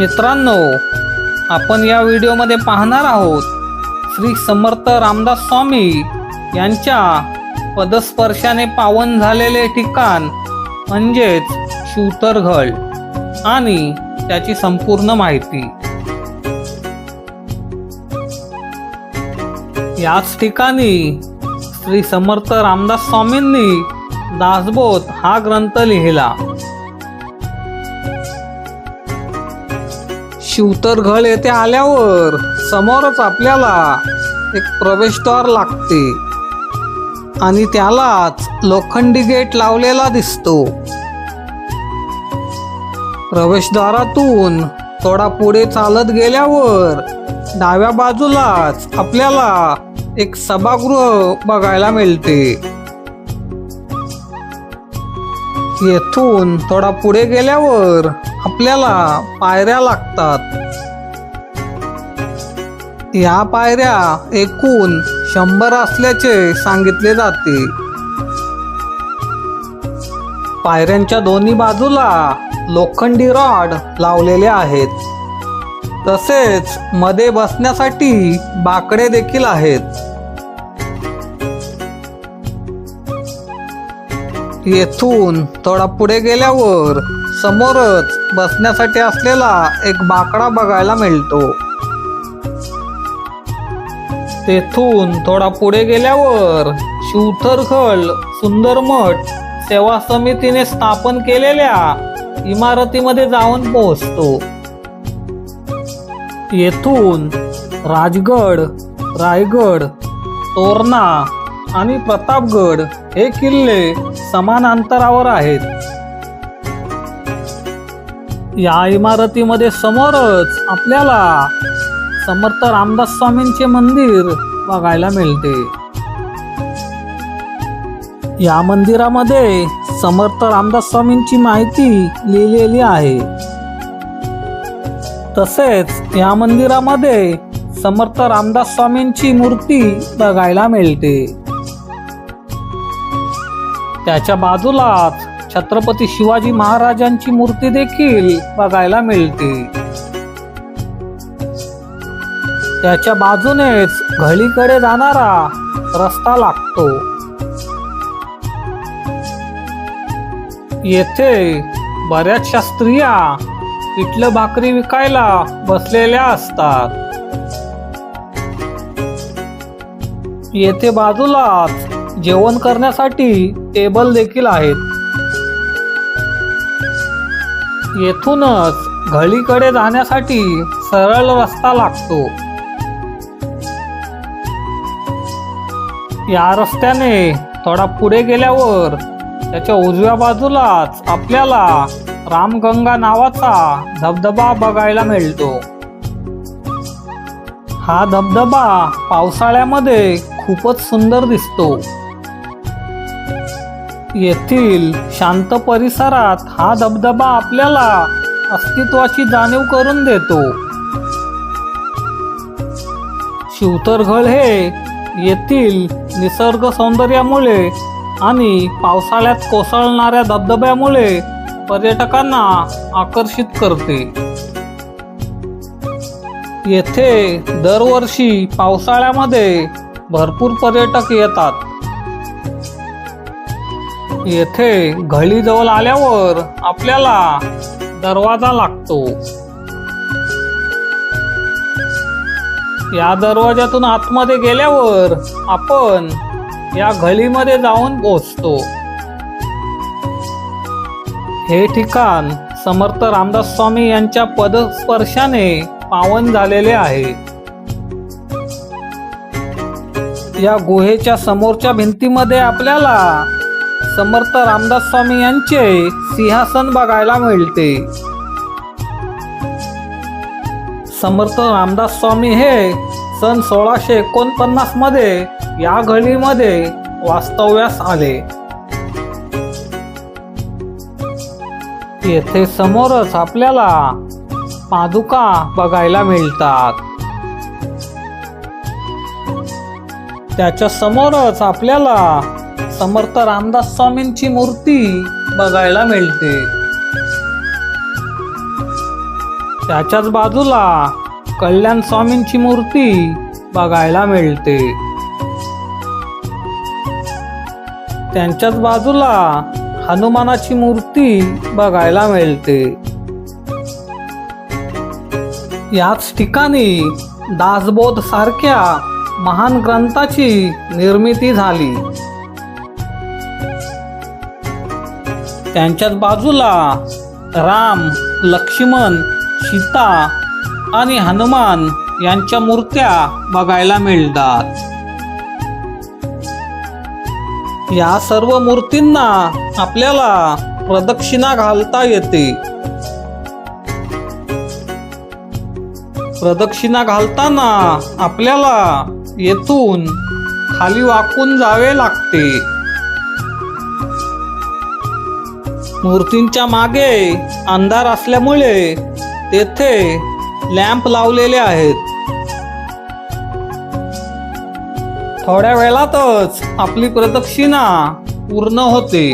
मित्रांनो आपण या व्हिडिओमध्ये पाहणार आहोत श्री समर्थ रामदास स्वामी यांच्या पदस्पर्शाने पावन झालेले ठिकाण म्हणजेच शिवतरघळ आणि त्याची संपूर्ण माहिती. याच ठिकाणी श्री समर्थ रामदास स्वामींनी दासबोध हा ग्रंथ लिहिला. शिवतरघळ येथे आल्यावर. समोरच आपल्याला एक प्रवेशद्वार लागते. आणि त्यालाच लोखंडी गेट लावलेला दिसतो. प्रवेशद्वारातून थोडा पुढे चालत गेल्यावर डाव्या बाजूलाच आपल्याला एक सभागृह बघायला मिळते. येथून थोडा पुढे गेल्यावर आपल्याला पायऱ्या लागतात. या पायऱ्या एकूण शंभर असल्याचे सांगितले जाते. पायऱ्यांच्या दोन्ही बाजूला लोखंडी रॉड लावलेले आहेत. तसेच मध्ये बसण्यासाठी बाकडे देखील आहेत. येथून थोडा पुढे गेल्यावर समोरच बसण्यासाठी असलेला एक बाकडा बघायला मिळतो. तेथून थोडा पुढे गेल्यावर शिवथरखळ सुंदर मठ सेवा समितीने स्थापन केलेल्या इमारतीमध्ये जाऊन पोहोचतो. येथून राजगड रायगड तोरणा आणि प्रतापगड हे किल्ले समान अंतरावर आहेत. या इमारतीमध्ये समोरच आपल्याला समर्थ रामदास स्वामींचे मंदिर बघायला मिळते. या मंदिरामध्ये समर्थ रामदास स्वामींची माहिती लिहिलेली आहे. तसेच या मंदिरामध्ये समर्थ रामदास स्वामींची मूर्ती बघायला मिळते. त्याच्या बाजूलाच छत्रपती शिवाजी महाराजांची मूर्ती देखील बघायला मिळते. त्याच्या बाजूनेच घळीकडे जाणारा रस्ता लागतो. येथे बऱ्याचशा स्त्रिया पिठलं भाकरी विकायला बसलेल्या असतात. येथे बाजूलाच जेवण करण्यासाठी टेबल देखील आहेत. येथूनच घळीकडे जाण्यासाठी सरळ रस्ता लागतो. या रस्त्याने थोडा पुढे गेल्यावर त्याच्या उजव्या बाजूलाच आपल्याला रामगंगा नावाचा धबधबा बघायला मिळतो. हा धबधबा पावसाळ्यामध्ये खूपच सुंदर दिसतो. येथील शांत परिसरात हा धबधबा आपल्याला अस्तित्वाची जाणीव करून देतो. शिवतरघळ हे येथील निसर्ग सौंदर्यामुळे आणि पावसाळ्यात कोसळणाऱ्या धबधब्यामुळे पर्यटकांना आकर्षित करते. येथे दरवर्षी पावसाळ्यामध्ये भरपूर पर्यटक येतात. येथे घळीजवळ आल्यावर आपल्याला दरवाजा लागतो. या दरवाजातून आतमध्ये गेल्यावर आपण या घळीमध्ये जाऊन पोचतो हे ठिकाण समर्थ रामदास स्वामी यांच्या पदस्पर्शाने पावन झालेले आहे. या गुहेच्या समोरच्या भिंतीमध्ये आपल्याला समर्थ रामदास स्वामी यांचे सिंहासन बघायला मिळते. समर्थ रामदास स्वामी हे सन सोळाशे एकोणपन्नासमध्ये या घडीमध्ये वास्तव्यास आले. येथे समोरच आपल्याला पादुका बघायला मिळतात. त्याच्या समोरच आपल्याला समर्थ रामदास स्वामींची मूर्ती बघायला मिळते. त्याच्याच बाजूला कल्याण स्वामींची मूर्ती बघायला मिळते. त्यांच्याच बाजूला हनुमानाची मूर्ती बघायला मिळते. याच ठिकाणी दासबोध सारख्या महान ग्रंथाची निर्मिती झाली. त्यांच्याच बाजूला राम लक्ष्मण सीता आणि हनुमान यांच्या मूर्त्या बघायला मिळतात. या सर्व मूर्तींना आपल्याला प्रदक्षिणा घालता येते. प्रदक्षिणा घालताना आपल्याला येथून खाली वाकून जावे लागते. मूर्तींच्या मागे अंधार असल्यामुळे तेथे लॅम्प लावलेले आहेत. थोड्या वेळातच आपली प्रदक्षिणा पूर्ण होते.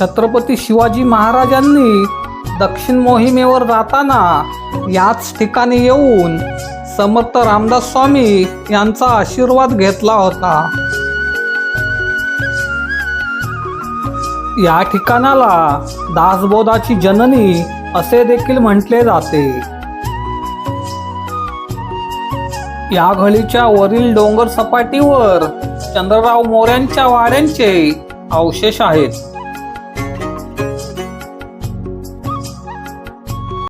छत्रपती शिवाजी महाराजांनी दक्षिण मोहिमेवर जाताना याच ठिकाणी येऊन समर्थ रामदास स्वामी यांचा आशीर्वाद घेतला होता. या ठिकाणाला दासबोधाची जननी असे देखील म्हटले जाते. या घळीच्या वरील डोंगर सपाटीवर चंद्रराव मोऱ्यांच्या वाड्यांचे अवशेष आहेत.